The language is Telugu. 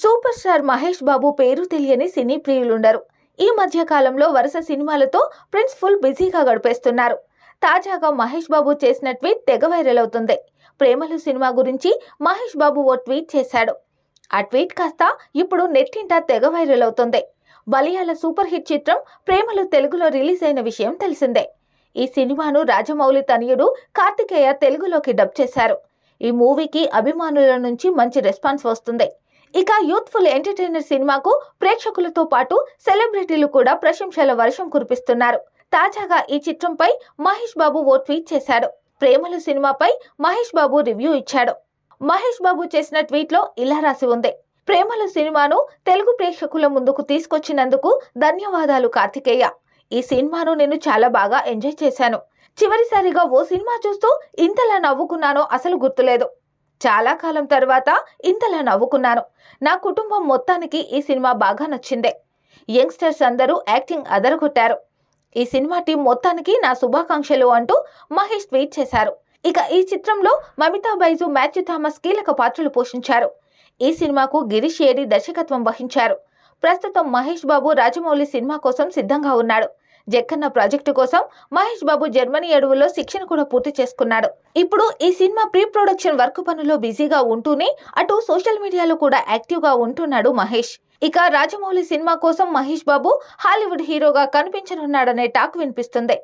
సూపర్ స్టార్ మహేష్ బాబు పేరు తెలియని సినీ ప్రియులుండరు. ఈ మధ్య కాలంలో వరుస సినిమాలతో ప్రిన్స్ ఫుల్ బిజీగా గడిపేస్తున్నారు. తాజాగా మహేష్ బాబు చేసిన ట్వీట్ తెగ వైరల్ అవుతుంది. ప్రేమలు సినిమా గురించి మహేష్ బాబు ఓ ట్వీట్ చేశాడు. ఆ ట్వీట్ కాస్త ఇప్పుడు నెట్టింట తెగ వైరల్ అవుతుంది. బలియాల సూపర్ హిట్ చిత్రం ప్రేమలు తెలుగులో రిలీజ్ అయిన విషయం తెలిసిందే. ఈ సినిమాను రాజమౌళి తనయుడు కార్తికేయ తెలుగులోకి డబ్ చేశారు. ఈ మూవీకి అభిమానుల నుంచి మంచి రెస్పాన్స్ వస్తుంది. ఇక యూత్ఫుల్ ఎంటర్టైనర్ సినిమాకు ప్రేక్షకులతో పాటు సెలబ్రిటీలు కూడా ప్రశంసల వర్షం కురిపిస్తున్నారు. తాజాగా ఈ చిత్రంపై మహేష్ బాబు ఓ ట్వీట్ చేశాడు ప్రేమలు సినిమాపై మహేష్ బాబు రివ్యూ ఇచ్చాడు. మహేష్ బాబు చేసిన ట్వీట్లో ఇలా రాసి ఉంది. ప్రేమలు సినిమాను తెలుగు ప్రేక్షకుల ముందుకు తీసుకొచ్చినందుకు ధన్యవాదాలు కార్తికేయ. ఈ సినిమాను నేను చాలా బాగా ఎంజాయ్ చేశాను. చివరిసారిగా ఓ సినిమా చూస్తూ ఇంతలా నవ్వుకున్నానో అసలు గుర్తులేదు. చాలా కాలం తర్వాత ఇంతలా నవ్వుకున్నాను. నా కుటుంబం మొత్తానికి ఈ సినిమా బాగా నచ్చిందే. యంగ్స్టర్స్ అందరూ యాక్టింగ్ అదరగొట్టారు. ఈ సినిమా టీం మొత్తానికి నా శుభాకాంక్షలు అంటూ మహేష్ ట్వీట్ చేశారు. ఇక ఈ చిత్రంలో మమితా బైజు మాథ్యూ థామస్ కీలక పాత్రలు పోషించారు. ఈ సినిమాకు గిరీష్ ఏడి దర్శకత్వం వహించారు. ప్రస్తుతం మహేష్ బాబు రాజమౌళి సినిమా కోసం సిద్ధంగా ఉన్నాడు. జక్కన్న ప్రాజెక్టు కోసం మహేష్ బాబు జర్మనీ అడవుల్లో శిక్షణ కూడా పూర్తి చేసుకున్నాడు. ఇప్పుడు ఈ సినిమా ప్రీ ప్రొడక్షన్ వర్క్ పనుల్లో బిజీగా ఉంటూనే అటు సోషల్ మీడియాలో కూడా యాక్టివ్గా ఉంటున్నాడు మహేష్. ఇక రాజమౌళి సినిమా కోసం మహేష్ బాబు హాలీవుడ్ హీరోగా కనిపించనున్నాడనే టాక్ వినిపిస్తుంది.